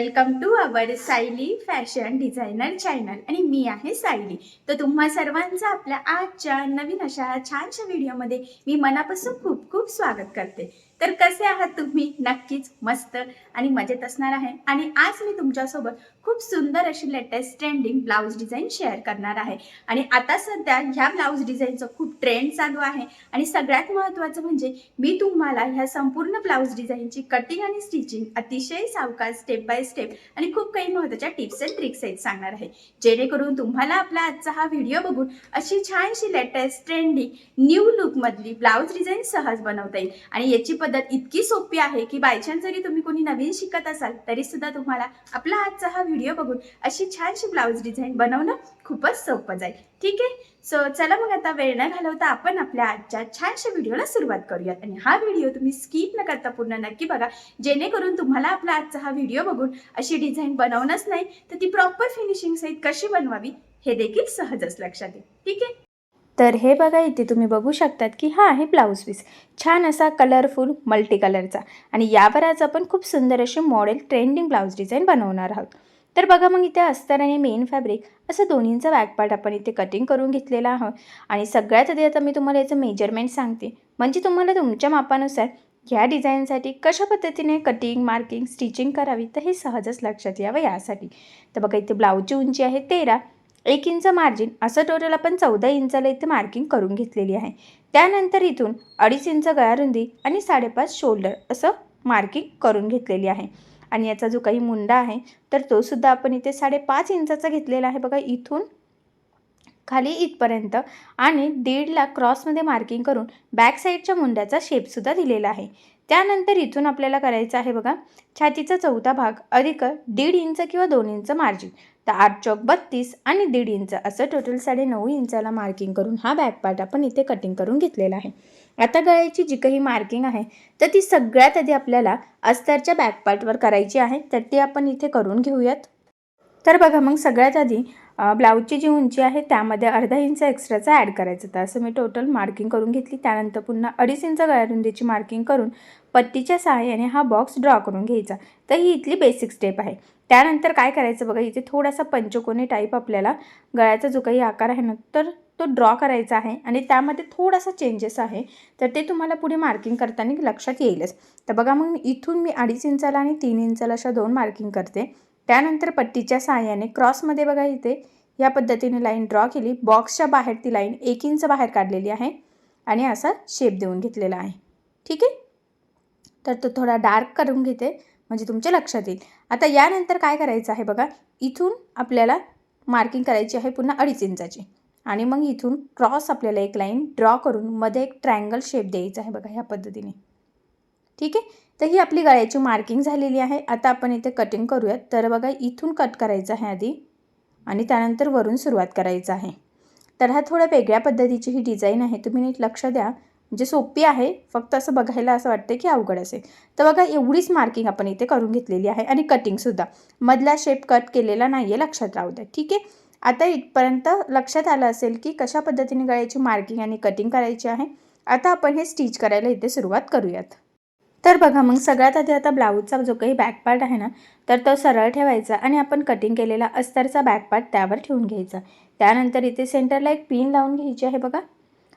welcome to खबर Sayali fashion designer channel आणि मी आहे सायली. तर तुम्हा सर्वांचं आपल्या आजच्या नवीन अशा छानशा व्हिडिओमध्ये मी मनापासून खूप खूप स्वागत करते. तर कसे आहात तुम्ही? नक्कीच मस्त आणि मजेत असणार आहे. आणि आज मी तुमच्यासोबत खूप सुंदर अशी latest trending blouse design share करणार आहे. आणि आता सध्या ह्या ब्लाऊज डिझाईनचं खूप ट्रेंड चालू आहे. आणि सगळ्यात महत्त्वाचं म्हणजे मी तुम्हाला ह्या संपूर्ण ब्लाऊज डिझाईनची कटिंग आणि स्टिचिंग अतिशय सावकाश स्टेप बाय स्टेप आणि खूप काही महत्त्वाच्या टिप्स अँड ट्रिक्स आहेत सांगणार आहे. जेणेकरून तुम्हाला आपला आजचा हा व्हिडिओ बघून अशी छानशी लेटेस्ट ट्रेंडिंग न्यू लुकमधली ब्लाऊज डिझाईन सहज बनवता येईल. आणि याची पद्धत इतकी सोपी आहे की बायचान्स जरी तुम्ही कोणी नवीन शिकत असाल तरी सुद्धा तुम्हाला आपला आजचा हा व्हिडिओ बघून अशी छानशी ब्लाऊज डिझाईन बनवणं खूपच सोपं जाईल. ठीक आहे? सो चला मग आता वेळ न घालवता आपण आपल्या आजच्या छानशा व्हिडिओला सुरुवात करूयात. आणि हा व्हिडिओ तुम्ही स्किप न करता पूर्ण नक्की बघा. जेणेकरून तुम्हाला आपला आजचा हा व्हिडिओ बघून अशी डिझाईन बनवणंच नाही तर ती प्रॉपर फिनिशिंग सहित कशी बनवावी हे देखील सहजच लक्षात येईल. ठीक आहे? तर हे बघा इथे तुम्ही बघू शकतात की हा आहे ब्लाऊज पीस छान असा कलरफुल मल्टी कलरचा आणि यावर आज आपण खूप सुंदर अशी मॉडेल ट्रेंडिंग ब्लाऊज डिझाईन बनवणार आहोत. तर बघा मग इथे अस्तर आणि मेन फॅब्रिक असं दोन्हींचा बॅकपार्ट आपण इथे कटिंग करून घेतलेला आहोत. आणि सगळ्यात आधी आता मी तुम्हाला याचं मेजरमेंट सांगते. म्हणजे तुम्हाला तुमच्या मापानुसार ह्या डिझाईनसाठी कशा पद्धतीने कटिंग मार्किंग स्टिचिंग करावी तर हे सहजच लक्षात यावं यासाठी. तर बघा इथे ब्लाऊजची उंची आहे तेरा. एक इंच मार्जिन असं टोटल आपण चौदा इंचाला इथे मार्किंग करून घेतलेली आहे. त्यानंतर इथून अडीच इंच गळारुंदी आणि साडेपाच शोल्डर असं मार्किंग करून घेतलेली आहे. आणि याचा जो काही मुंडा आहे तर तो सुद्धा आपण इथे साडेपाच इंचाचा घेतलेला आहे बघा इथून खाली इथपर्यंत. आणि दीडला क्रॉसमध्ये मार्किंग करून बॅक साईडच्या मुंड्याचा शेपसुद्धा दिलेला आहे. त्यानंतर इथून आपल्याला करायचं आहे बघा छातीचा चौथा भाग अधिक दीड इंच किंवा दोन इंच मार्जिन तर आठ चौक बत्तीस आणि दीड इंच असं टोटल साडे नऊ इंचाला मार्किंग करून हा बॅक पार्ट आपण इथे कटिंग करून घेतलेला आहे. आता गळ्याची जी काही मार्किंग आहे तर ती सगळ्यात आधी आपल्याला अस्तरच्या बॅकपार्टवर करायची आहे. तर ती आपण इथे करून घेऊयात. तर बघा मग सगळ्यात आधी ब्लाऊजची जी उंची आहे त्यामध्ये अर्धा इंच एक्स्ट्राचा ॲड करायचं. तर असं मी टोटल मार्किंग करून घेतली. त्यानंतर पुन्हा अडीच इंच गळ्यारुंदीची मार्किंग करून पट्टीच्या सहाय्याने हा बॉक्स ड्रॉ करून घ्यायचा. तर ही इथली बेसिक स्टेप आहे. त्यानंतर काय करायचं बघा इथे थोडासा पंचकोनी टाईप आपल्याला गळ्याचा जो काही आकार आहे ना तर तो ड्रॉ करायचा आहे आणि त्यामध्ये थोडासा चेंजेस आहे तर ते तुम्हाला पुढे मार्किंग करताना लक्षात येईलच. तर बघा मग इथून मी अडीच इंचाला आणि तीन इंचाला अशा दोन मार्किंग करते. त्यानंतर पट्टीच्या सहाय्याने क्रॉसमध्ये बघा इथे या पद्धतीने लाईन ड्रॉ केली. बॉक्सच्या बाहेर ती लाईन एक इंच बाहेर काढलेली आहे आणि असा शेप देऊन घेतलेला आहे. ठीक आहे? तर तो थोडा डार्क करून घेते म्हणजे तुमच्या लक्षात येईल. आता यानंतर काय करायचं आहे बघा इथून आपल्याला मार्किंग करायची आहे पुन्हा अडीच इंचाची. आणि मग इथून क्रॉस आपल्याला एक लाईन ड्रॉ करून मध्ये एक ट्रायंगल शेप द्यायचा आहे बघा ह्या पद्धतीने. ठीक आहे? तर ही आपली गळ्याची मार्किंग झालेली आहे. आता आपण इथे कटिंग करूयात. तर बघा इथून कट करायचं आहे आधी आणि त्यानंतर वरून सुरुवात करायचं आहे. तर हा थोड्या वेगळ्या पद्धतीची ही डिझाईन आहे. तुम्ही नीट लक्ष द्या. म्हणजे सोपी आहे. फक्त असं बघायला असं वाटतं की अवघड असेल. तर बघा एवढीच मार्किंग आपण इथे करून घेतलेली आहे आणि कटिंगसुद्धा मधला शेप कट केलेला नाही आहे लक्षात राहू द्या. ठीक आहे? आता इथपर्यंत लक्षात आलं असेल की कशा पद्धतीने गळ्याची मार्किंग आणि कटिंग करायची आहे आता आपण हे स्टिच करायला इथे सुरुवात करूयात. तर बघा मग सगळ्यात आधी आता ब्लाऊजचा जो काही बॅक पार्ट आहे ना तर तो सरळ ठेवायचा आणि आपण कटिंग केलेला अस्तरचा बॅक पार्ट त्यावर ठेवून घ्यायचा. त्यानंतर इथे सेंटरला एक पिन लावून घ्यायची आहे बघा.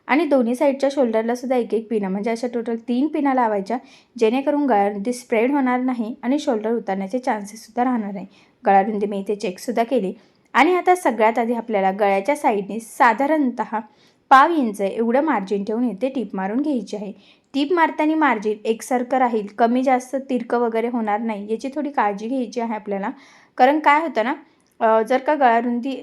आणि दोन्ही साईडच्या शोल्डरला सुद्धा एक एक पिना म्हणजे अशा टोटल तीन पिना लावायच्या जेणेकरून गळारुंदी स्प्रेड होणार नाही आणि शोल्डर उतरण्याचे चान्सेससुद्धा राहणार नाही. गळारुंदी मी इथे चेकसुद्धा केली. आणि आता सगळ्यात आधी आपल्याला गळ्याच्या साईडने साधारणत पाव इंच एवढं मार्जिन ठेवून येते टीप मारून घ्यायची आहे. टीप मारताना मार्जिन एकसारखं राहील कमी जास्त तिरकं वगैरे होणार नाही याची थोडी काळजी घ्यायची आहे आपल्याला. कारण काय होतं ना जर का गळारुंदी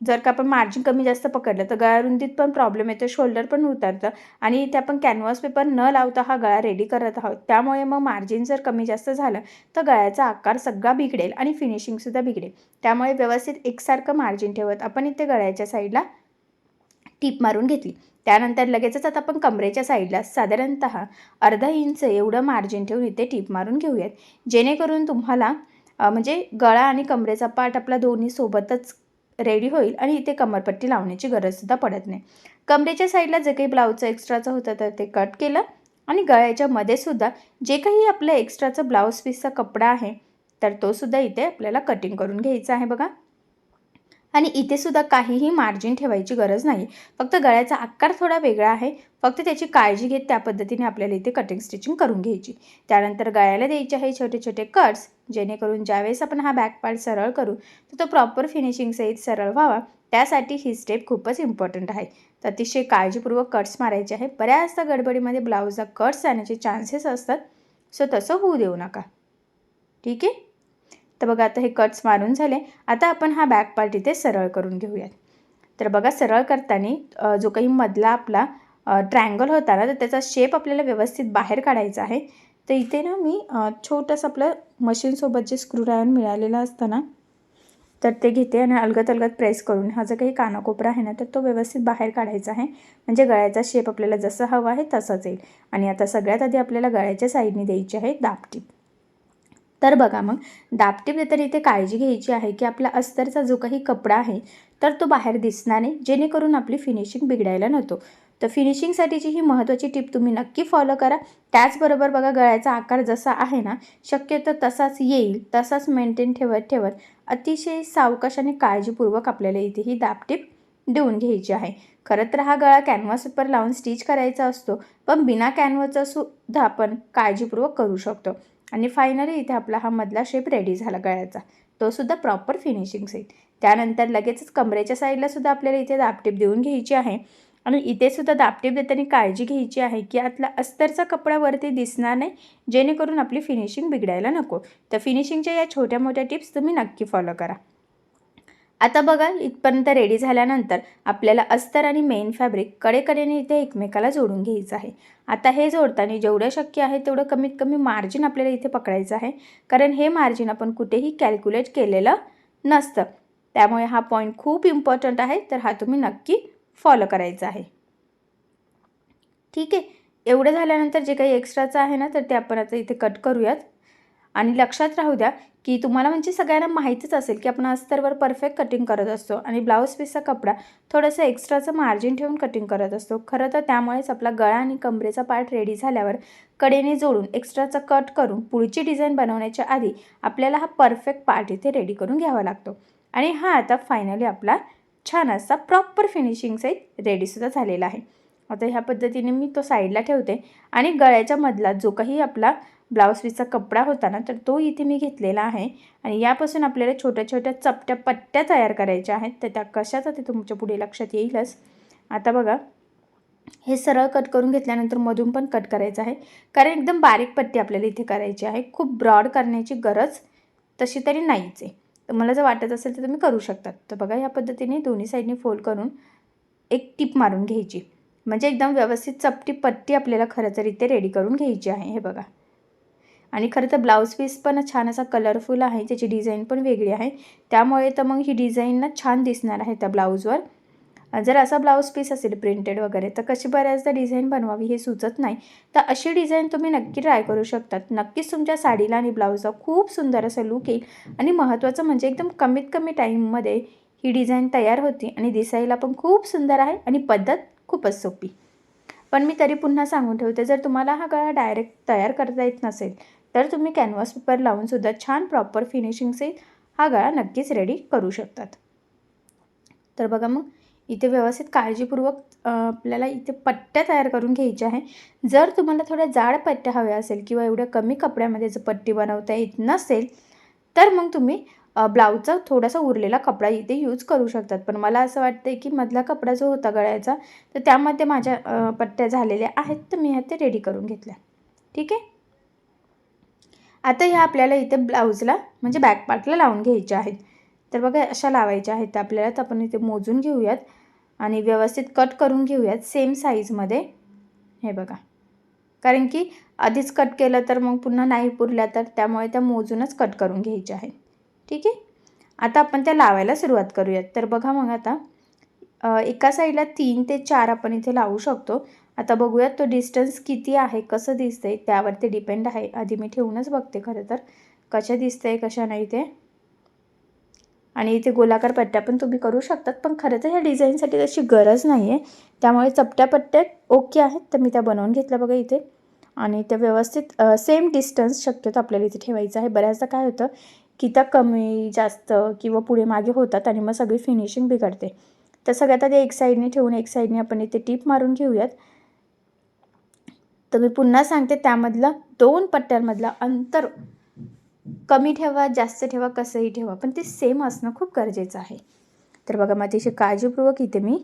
जर का आपण मार्जिन कमी जास्त पकडलं तर गळारुंदीत पण प्रॉब्लेम येतो शोल्डर पण उतरतं आणि इथे आपण कॅनव्हास पेपर न लावता हा गळा रेडी करत आहोत. त्यामुळे मग मार्जिन जर कमी जास्त झालं तर गळ्याचा आकार सगळा बिघडेल आणि फिनिशिंगसुद्धा बिघडेल. त्यामुळे व्यवस्थित एकसारखं मार्जिन ठेवत आपण इथे गळ्याच्या साईडला टीप मारून घेतली. त्यानंतर लगेचच आता आपण कमरेच्या साईडला साधारणत अर्धा इंच एवढं मार्जिन ठेवून इथे टीप मारून घेऊयात. जेणेकरून तुम्हाला म्हणजे गळा आणि कमरेचा पाठ आपला दोन्ही सोबतच रेडी होईल आणि इथे कमरपट्टी लावण्याची गरजसुद्धा पडत नाही. कमरेच्या साईडला जे काही ब्लाऊजचं एक्स्ट्राचं होतं तर ते कट केलं आणि गळ्याच्या मध्ये सुद्धा जे काही आपलं एक्स्ट्राचं ब्लाऊज पीसचा कपडा आहे तर तो सुद्धा इथे आपल्याला कटिंग करून घ्यायचा आहे बघा. आणि इथे सुद्धा काहीही मार्जिन ठेवायची गरज नाही. फक्त गळ्याचा आकार थोडा वेगळा आहे. फक्त त्याची काळजी घेत त्या पद्धतीने आपल्याला इथे कटिंग स्टिचिंग करून घ्यायची. त्यानंतर गळ्याला द्यायचे आहे छोटे छोटे कट्स जेणेकरून ज्यावेळेस आपण हा बॅक पार्ट सरळ करू तर तो प्रॉपर फिनिशिंगसहित सरळ व्हावा. त्यासाठी ही स्टेप खूपच इम्पॉर्टंट आहे. तर अतिशय काळजीपूर्वक कट्स मारायचे आहे बऱ्याचदा गडबडीमध्ये ब्लाऊजला कट्स जाण्याचे चान्सेस असतात. सो तसं होऊ देऊ नका. ठीक आहे? तर बघा आता हे कट्स मारून झाले. आता आपण हा बॅक पार्ट इथे सरळ करून घेऊयात. तर बघा सरळ करताना जो काही मधला आपला ट्रँगल होता ना तर त्याचा शेप आपल्याला व्यवस्थित बाहेर काढायचा आहे. तर इथे ना मी छोटंसं आपलं मशीनसोबत जे स्क्रू ड्रायन मिळालेलं असतं ना तर ते घेते आणि अलगत अलगत प्रेस करून. हा जो काही कानाकोपरा आहे ना तर तो व्यवस्थित बाहेर काढायचा आहे. म्हणजे गळ्याचा शेप आपल्याला जसं हवा आहे तसंच येईल. आणि आता सगळ्यात आधी आपल्याला गळ्याच्या साईडने द्यायची आहे दापटीप तर बघा मग दापटीप देताना इथे काळजी घ्यायची आहे की आपला अस्तरचा जो काही कपडा आहे तर तो बाहेर दिसणार नाही. जेणेकरून आपली फिनिशिंग बिघडायला नव्हतो तर फिनिशिंगसाठीची ही महत्त्वाची टिप तुम्ही नक्की फॉलो करा. त्याचबरोबर बघा गळ्याचा आकार जसा आहे ना शक्यतो तसाच येईल तसाच मेंटेन ठेवत ठेवत अतिशय सावकाश आणि काळजीपूर्वक आपल्याला इथे ही दापटीप देऊन घ्यायची आहे. खरं तर हा गळा कॅनव्हासवर लावून स्टिच करायचा असतो पण बिना कॅनव्हाचा सुद्धा आपण काळजीपूर्वक करू शकतो. आणि फायनली इथे आपला हा मधला शेप रेडी झाला गळ्याचा. तो सुद्धा प्रॉपर फिनिशिंग येईल त्यानंतर लगेचच कमरेच्या साईडला सुद्धा आपल्याला इथे दापटीप देऊन घ्यायची आहे. आणि इथेसुद्धा दापटीप देताना काळजी घ्यायची आहे की आतला अस्तरचा कपडा वरती दिसणार नाही जेणेकरून आपली फिनिशिंग बिघडायला नको. तर फिनिशिंगच्या या छोट्या मोठ्या टिप्स तुम्ही नक्की फॉलो करा. आता बघा इथपर्यंत रेडी झाल्यानंतर आपल्याला अस्तर आणि मेन फॅब्रिक कडेकडेने इथे एकमेकाला जोडून घ्यायचं आहे. आता हे जोडताना जेवढं शक्य आहे तेवढं कमीत कमी मार्जिन आपल्याला इथे पकडायचं आहे. कारण हे मार्जिन आपण कुठेही कॅल्क्युलेट केलेलं नसतं. त्यामुळे हा पॉईंट खूप इम्पॉर्टंट आहे. तर हा तुम्ही नक्की फॉलो करायचं आहे. ठीक आहे. एवढं झाल्यानंतर जे काही एक्स्ट्राचं आहे ना तर ते आपण आता इथे कट करूयात. आणि लक्षात राहू द्या की तुम्हाला म्हणजे सगळ्यांना माहितीच असेल की आपण अस्तरवर परफेक्ट कटिंग करत असतो आणि ब्लाऊज पीसचा कपडा थोडंसं एक्स्ट्राचं मार्जिन ठेवून कटिंग करत असतो. खरं तर त्यामुळेच आपला गळा आणि कमरेचा पार्ट रेडी झाल्यावर कडेने जोडून एक्स्ट्राचं कट करून पुढची डिझाईन बनवण्याच्या आधी आपल्याला हा परफेक्ट पार्ट इथे रेडी करून घ्यावा लागतो. आणि हा आता फायनली आपला छान असा प्रॉपर फिनिशिंग सहित रेडीसुद्धा झालेला आहे. आता ह्या पद्धतीने मी तो साईडला ठेवते आणि गळ्याच्या मधला जो काही आपला ब्लाऊज पीसचा कपडा होता ना तर तो इथे मी घेतलेला आहे. आणि यापासून आपल्याला छोट्या छोट्या चपट्या पट्ट्या तयार करायच्या आहेत. तर त्या कशाचा ते तुमच्यापुढे लक्षात येईलच. आता बघा हे सरळ कट करून घेतल्यानंतर मधून पण कट करायचं आहे. कारण एकदम बारीक पट्टी आपल्याला इथे करायची आहे. खूप ब्रॉड करण्याची गरज तशी तरी नाहीच आहे. तर मला जर वाटत असेल तर तुम्ही करू शकतात. तर बघा या पद्धतीने दोन्ही साईडने फोल्ड करून एक टीप मारून घ्यायची. म्हणजे एकदम व्यवस्थित चपटी पट्टी आपल्याला खरं तर इथे रेडी करून घ्यायची आहे. हे बघा. आणि खरं तर ब्लाऊज पीस पण छान असा कलरफुल आहे. त्याची डिझाईन पण वेगळी आहे. त्यामुळे तर मग ही डिझाईन ना छान दिसणार आहे त्या ब्लाऊजवर जर असा ब्लाऊज पीस असेल प्रिंटेड वगैरे तर कशी बऱ्याचदा डिझाईन बनवावी हे सुचत नाही. तर अशी डिझाईन तुम्ही नक्की ट्राय करू शकतात. नक्कीच तुमच्या साडीला आणि ब्लाऊजला खूप सुंदर असं लुक येईल. आणि महत्त्वाचं म्हणजे एकदम कमीत कमी टाईममध्ये ही डिझाईन तयार होती आणि दिसायला पण खूप सुंदर आहे आणि पद्धत खूपच सोपी. पण मी तरी पुन्हा सांगून ठेवते जर तुम्हाला हा गळा डायरेक्ट तयार करता येत नसेल तर तुम्ही कॅनव्हास पेपर लावूनसुद्धा छान प्रॉपर फिनिशिंगसहित हा गळा नक्कीच रेडी करू शकतात. तर बघा मग इथे व्यवस्थित काळजीपूर्वक आपल्याला इथे पट्ट्या तयार करून घ्यायच्या आहे जर तुम्हाला थोड्या जाड पट्ट्या हव्या असेल किंवा एवढ्या कमी कपड्यामध्ये जर पट्टी बनवता येत नसेल तर मग तुम्ही ब्लाऊजचा थोडासा उरलेला कपडा इथे यूज करू शकतात. पण मला असं वाटतं की मधला कपडा जो होता गळ्याचा तर त्यामध्ये माझ्या पट्ट्या झालेल्या आहेत. तर मी ह्या ते रेडी करून घेतल्या. ठीक आहे? आता ह्या आपल्याला इथे ब्लाऊजला म्हणजे बॅक पार्टला लावून घ्यायच्या आहेत. तर बघा अशा लावायच्या आहेत. आपल्याला तर आपण इथे मोजून घेऊयात. आणि व्यवस्थित कट करून घेऊयात सेम साईजमध्ये हे बघा. कारण की आधीच कट केलं तर मग पुन्हा नाही पुरल्या तर त्यामुळे त्या मोजूनच कट करून घ्यायच्या आहेत. ठीक आहे? आता आपण त्या लावायला सुरुवात करूयात. तर बघा मग आता एका साईडला तीन ते चार आपण इथे लावू शकतो. आता बघूयात तो डिस्टन्स किती आहे कसं दिसतंय त्यावरती डिपेंड आहे. आधी मी ठेवूनच बघते खरं तर. कशा दिसतंय कशा नाही ते. आणि इथे गोलाकार पट्ट्या पण तुम्ही करू शकतात पण खरं तर ह्या डिझाईनसाठी तशी गरज नाही आहे त्यामुळे चपट्या पट्ट्या ओके आहेत तर मी त्या बनवून घेतल्या बघा इथे. आणि त्या व्यवस्थित सेम डिस्टन्स शक्यतो आपल्याला इथे ठेवायचं आहे. बऱ्याचदा काय होतं की त्या कमी जास्त किंवा पुढे मागे होतात आणि मग सगळी फिनिशिंग बिघडते. तर सगळ्यात आधी एक साईडने ठेवून एक साईडने आपण इथे टीप मारून घेऊयात. तर मी पुन्हा सांगते त्यामधलं दोन पट्ट्यांमधलं अंतर कमी ठेवा जास्त ठेवा कसंही ठेवा. पण ते सेम असणं खूप गरजेचं आहे. तर बघा मग अतिशय काळजीपूर्वक इथे मी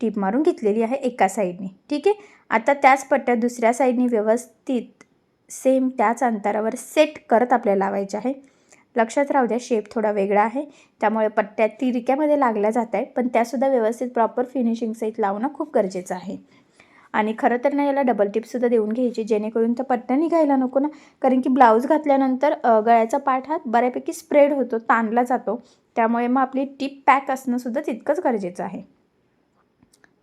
टीप मारून घेतलेली आहे एका साईडने ठीक आहे? आता त्याच पट्ट्या दुसऱ्या साईडने व्यवस्थित सेम त्याच अंतरावर सेट करत आपल्याला लावायचे आहे. लक्षात राहू द्या शेप थोडा वेगळा आहे. त्यामुळे पट्ट्या तिरक्यामध्ये लागल्या जात आहे पण त्यासुद्धा व्यवस्थित प्रॉपर फिनिशिंग सहित लावणं खूप गरजेचं आहे. आणि खरं तर ना याला डबल टिपसुद्धा देऊन घ्यायची जेणेकरून त्या पट्ट्या निघायला नको ना. कारण की ब्लाऊज घातल्यानंतर गळ्याचा पाठ हा बऱ्यापैकी स्प्रेड होतो ताणला जातो. त्यामुळे मग आपली टिप पॅक असणं सुद्धा तितकंच गरजेचं आहे.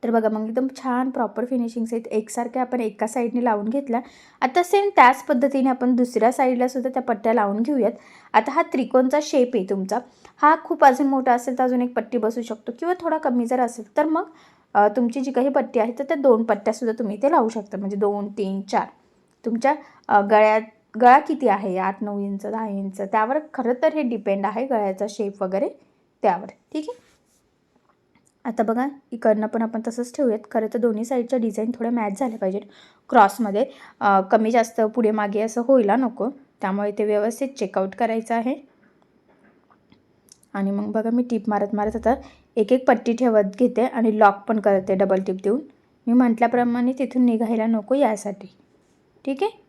तर बघा मग एकदम छान प्रॉपर फिनिशिंग सहित एकसारख्या आपण एका साईडने लावून घेतल्या आता सेम त्याच पद्धतीने आपण दुसऱ्या साईडला सुद्धा त्या पट्ट्या लावून घेऊयात. आता हा त्रिकोणचा शेप आहे तुमचा. हा खूप अजून मोठा असेल तर अजून एक पट्टी बसू शकतो किंवा थोडा कमी जर असेल तर मग तुमची जी काही पट्टी आहे तर त्या दोन पट्ट्यासुद्धा तुम्ही इथे लावू शकता. म्हणजे दोन तीन चार. तुमच्या गळ्यात गळा किती आहे आठ नऊ इंच दहा इंच? त्यावर खरं तर हे डिपेंड आहे गळ्याचा शेप वगैरे त्यावर. ठीक आहे? आता बघा इकडनं पण आपण तसंच ठेवूयात. खरं तर दोन्ही साईडच्या डिझाईन थोड्या मॅच झाल्या पाहिजेत. क्रॉसमध्ये कमी जास्त पुढे मागे असं होईला नको. त्यामुळे ते व्यवस्थित चेकआउट करायचं आहे. आणि मग बघा मी टीप मारत मारत आता एक एक पट्टी ठेवत घेते आणि लॉक पण करते डबल टिप देऊन. मी म्हटल्याप्रमाणे तिथून निघायला नको यासाठी. ठीक आहे?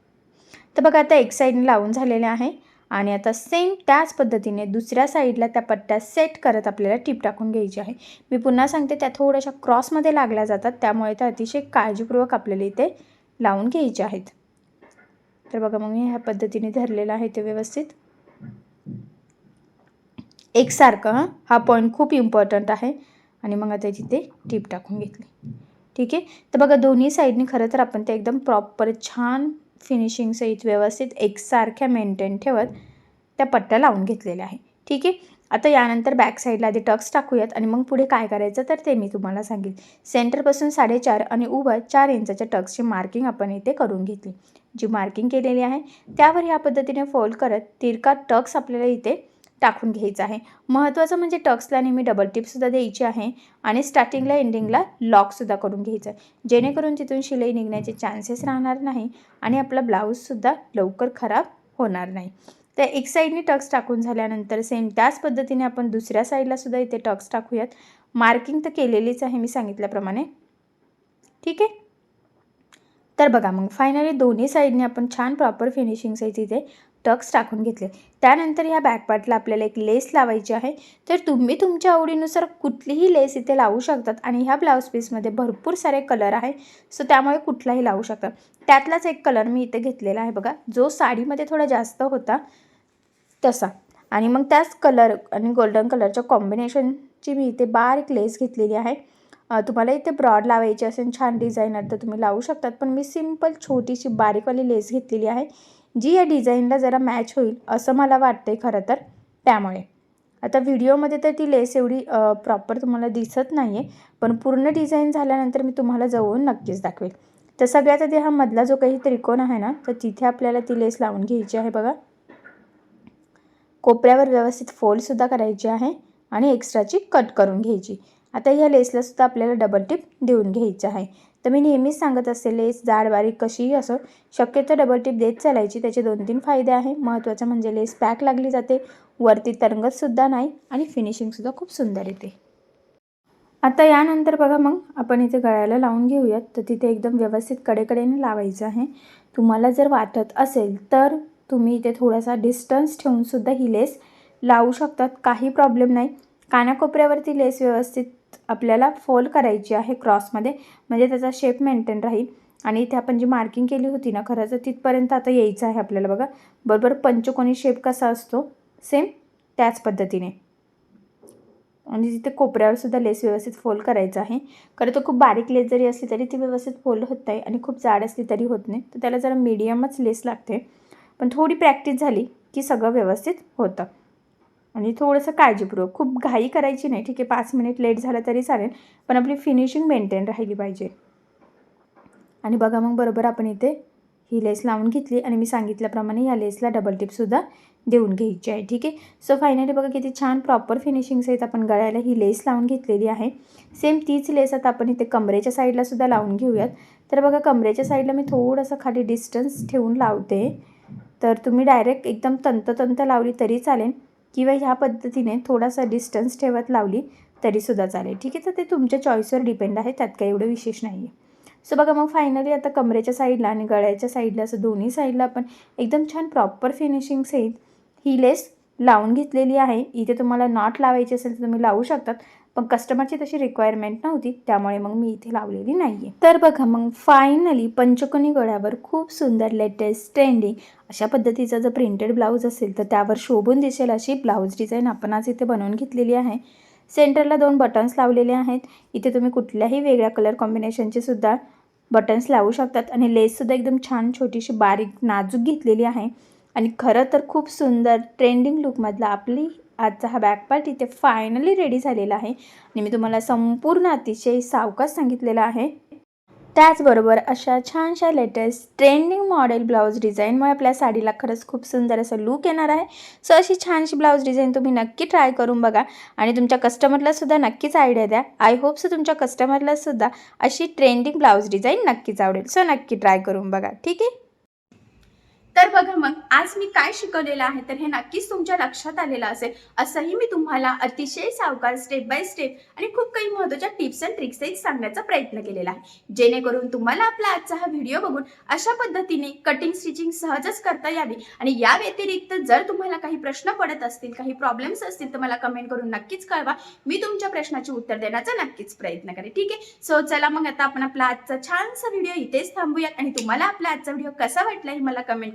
तर बघा आता एक साईडने लावून झालेले आहे आणि आता सेम त्याच पद्धतीने दुसऱ्या साईडला त्या पट्ट्या सेट करत आपल्याला टिप टाकून घ्यायची आहे. मी पुन्हा सांगते त्या थोड्याशा क्रॉसमध्ये लागल्या जातात. त्यामुळे त्या अतिशय काळजीपूर्वक आपल्याला इथे लावून घ्यायचे आहेत. तर बघा मग मी ह्या पद्धतीने धरलेलं आहे ते व्यवस्थित. एकसारखं हां? हा पॉईंट खूप इम्पॉर्टंट आहे. आणि मग आता तिथे टीप टाकून घेतली. ठीक आहे? तर बघा दोन्ही साईडने खरं तर आपण ते एकदम प्रॉपर छान फिनिशिंग सहित व्यवस्थित एकसारख्या मेंटेन ठेवत त्या पट्ट्या लावून घेतलेल्या आहे. ठीक आहे? आता यानंतर बॅक साईडला आधी टक्स टाकूयात आणि मग पुढे काय करायचं तर ते मी तुम्हाला सांगेल. सेंटरपासून साडेचार आणि उभं चार इंचाच्या टक्सची मार्किंग आपण इथे करून घेतली. जी मार्किंग केलेली आहे त्यावर ह्या पद्धतीने फोल्ड करत तिरका टक्स आपल्याला इथे टाकून घ्यायचं आहे. महत्त्वाचं म्हणजे टक्सला नेहमी डबल टिपसुद्धा द्यायची आहे आणि स्टार्टिंगला एंडिंगला लॉकसुद्धा करून घ्यायचं आहे. जेणेकरून तिथून शिलाई निघण्याचे चान्सेस राहणार नाही आणि आपला ब्लाऊजसुद्धा लवकर खराब होणार नाही. तर एक साईडने टक्स टाकून झाल्यानंतर सेम त्याच पद्धतीने आपण दुसऱ्या साईडलासुद्धा इथे टक्स टाकूयात. मार्किंग तर केलेलीच आहे मी सांगितल्याप्रमाणे. ठीक आहे? तर बघा मग फायनली दोन्ही साईडने आपण छान प्रॉपर फिनिशिंग साईज इथे टक्स टाकून घेतले. त्यानंतर ह्या बॅकपार्टला आपल्याला एक लेस लावायची आहे. तर तुम्ही तुमच्या आवडीनुसार कुठलीही लेस इथे लावू शकतात आणि ह्या ब्लाऊज पीसमध्ये भरपूर सारे कलर आहे. सो त्यामुळे कुठलाही लावू शकता. त्यातलाच एक कलर मी इथे घेतलेला आहे बघा. जो साडीमध्ये थोडा जास्त होता तसा. आणि मग त्याच कलर आणि गोल्डन कलरच्या कॉम्बिनेशनची मी इथे बारीक लेस घेतलेली आहे. तुम्हाला इथे ब्रॉड लावायची असेल छान डिझाईनर तर तुम्ही लावू शकतात. पण मी सिंपल छोटीशी बारीकवाली लेस घेतलेली आहे. जी या डिझाईनला जरा मॅच होईल असं मला वाटते खरं तर त्यामुळे. आता व्हिडिओमध्ये तर ती लेस एवढी प्रॉपर तुम्हाला दिसत नाही आहे पण पूर्ण डिझाईन झाल्यानंतर मी तुम्हाला जवळून नक्कीच दाखवेल. तर सगळ्यात आधी हा मधला जो काही त्रिकोण आहे ना तर तिथे आपल्याला ती लेस लावून घ्यायची आहे बघा. कोपऱ्यावर व्यवस्थित फोल्डसुद्धा करायची आहे आणि एक्स्ट्राची कट करून घ्यायची. आता ह्या लेसला सुद्धा आपल्याला डबल टिप देऊन घ्यायचं आहे. तर मी नेहमीच सांगत असते लेस जाड बारीक कशीही असो शक्यतो डबल टिप देत चालायची. त्याचे दोन तीन फायदे आहे. महत्त्वाचं म्हणजे लेस पॅक लागली जाते. वरती तरंगतसुद्धा नाही आणि फिनिशिंगसुद्धा खूप सुंदर येते. आता यानंतर बघा मग आपण इथे गळ्याला लावून घेऊयात. तर तिथे एकदम व्यवस्थित कडेकडेने लावायचं आहे. तुम्हाला जर वाटत असेल तर तुम्ही इथे थोडासा डिस्टन्स ठेवूनसुद्धा ही लेस लावू शकतात. काही प्रॉब्लेम नाही. कानाकोपऱ्यावरती लेस व्यवस्थित आपल्याला फोल्ड करायची आहे क्रॉसमध्ये म्हणजे त्याचा शेप मेंटेन राहील. आणि इथे आपण जी मार्किंग केली होती ना खरं तर तिथपर्यंत आता यायचं आहे आपल्याला बघा. बरोबर पंचकोनी शेप कसा असतो? सेम त्याच पद्धतीने. आणि तिथे कोपऱ्यावर सुद्धा लेस व्यवस्थित फोल्ड करायचं आहे. खरं तर खूप बारीक लेस जरी असली तरी ती व्यवस्थित फोल्ड होत नाही आणि खूप जाड असली तरी होत नाही. तर त्याला जरा मीडियमच लेस लागते. पण थोडी प्रॅक्टिस झाली की सगळं व्यवस्थित होतं. आणि थोडंसं काळजीपूर्वक खूप घाई करायची नाही ठीक आहे पाच मिनिट लेट झालं तरी चालेल पण आपली फिनिशिंग मेंटेन राहिली पाहिजे. आणि बघा मग बरोबर आपण इथे ही लेस लावून घेतली आणि मी सांगितल्याप्रमाणे या लेसला डबल टिपसुद्धा देऊन घ्यायची आहे ठीक आहे. सो फायनली बघा किती छान प्रॉपर फिनिशिंग्स आहेत आपण गळ्याला ही लेस लावून घेतलेली आहे. सेम तीच लेस आता आपण इथे कमरेच्या साईडला सुद्धा लावून घेऊयात. तर बघा कमरेच्या साईडला मी थोडंसं खाली डिस्टन्स ठेवून लावते. तर तुम्ही डायरेक्ट एकदम तंततंत लावली तरी चालेल. किंवा ह्या पद्धतीने थोडासा डिस्टन्स ठेवत लावली तरीसुद्धा चालेल. ठीक आहे तर ते तुमच्या चॉईसवर डिपेंड आहे त्यात काही एवढं विशेष नाही आहे सो बघा मग फायनली आता कमरेच्या साईडला आणि गळ्याच्या साईडला असं दोन्ही साईडला आपण एकदम छान प्रॉपर फिनिशिंग सहित ही लेस लावून घेतलेली आहे. इथे तुम्हाला नॉट लावायची असेल तर तुम्ही लावू शकतात. पण कस्टमरची तशी रिक्वायरमेंट नव्हती त्यामुळे मग मी इथे लावलेली नाही आहे तर बघा मग फायनली पंचकोनी गळ्यावर खूप सुंदर लेटेस्ट ट्रेंडिंग अशा पद्धतीचा जर प्रिंटेड ब्लाऊज असेल तर त्यावर शोभून दिसेल अशी ब्लाऊज डिझाईन आपण आज इथे बनवून घेतलेली आहे. सेंटरला दोन बटन्स लावलेले आहेत. इथे तुम्ही कुठल्याही वेगळ्या कलर कॉम्बिनेशनचे सुद्धा बटन्स लावू शकतात. आणि लेससुद्धा एकदम छान छोटीशी बारीक नाजूक घेतलेली आहे. आणि खरं तर खूप सुंदर ट्रेंडिंग लुकमधला आपली आजचा हा बॅक पार्ट इथे फायनली रेडी झालेला आहे. आणि मी तुम्हाला संपूर्ण अतिशय सावकाश सांगितलेला आहे. त्याचबरोबर अशा छानशा लेटेस्ट ट्रेंडिंग मॉडेल ब्लाऊज डिझाईनमुळे आपल्या साडीला खरंच खूप सुंदर असं लूक येणार आहे. सो अशी छानशी ब्लाऊज डिझाईन तुम्ही नक्की ट्राय करून बघा. आणि तुमच्या कस्टमरलासुद्धा नक्कीच आयडिया द्या. आय होप सो तुमच्या कस्टमरलासुद्धा अशी ट्रेंडिंग ब्लाऊज डिझाईन नक्कीच आवडेल. सो नक्की ट्राय करून बघा. ठीक आहे? तर बघा मग आज मी काय शिकवलेलं आहे? तर हे नक्कीच तुमच्या लक्षात आलेलं असेल. असंही मी तुम्हाला अतिशय सावकार स्टेप बाय स्टेप आणि खूप काही महत्त्वाच्या टिप्स अँड ट्रिक्सही सांगण्याचा प्रयत्न केलेला आहे. जेणेकरून तुम्हाला आपला आजचा हा व्हिडिओ बघून अशा पद्धतीने कटिंग स्टिचिंग सहजच करता यावी. आणि या व्यतिरिक्त जर तुम्हाला काही प्रश्न पडत असतील काही प्रॉब्लेम्स असतील तर मला कमेंट करून नक्कीच कळवा. मी तुमच्या प्रश्नाचे उत्तर देण्याचा नक्कीच प्रयत्न करेन. ठीक आहे? सो चला मग आता आपण आपला आजचा छानसा व्हिडिओ इथेच थांबूयात. आणि तुम्हाला आपला आजचा व्हिडिओ कसा वाटला हे मला कमेंट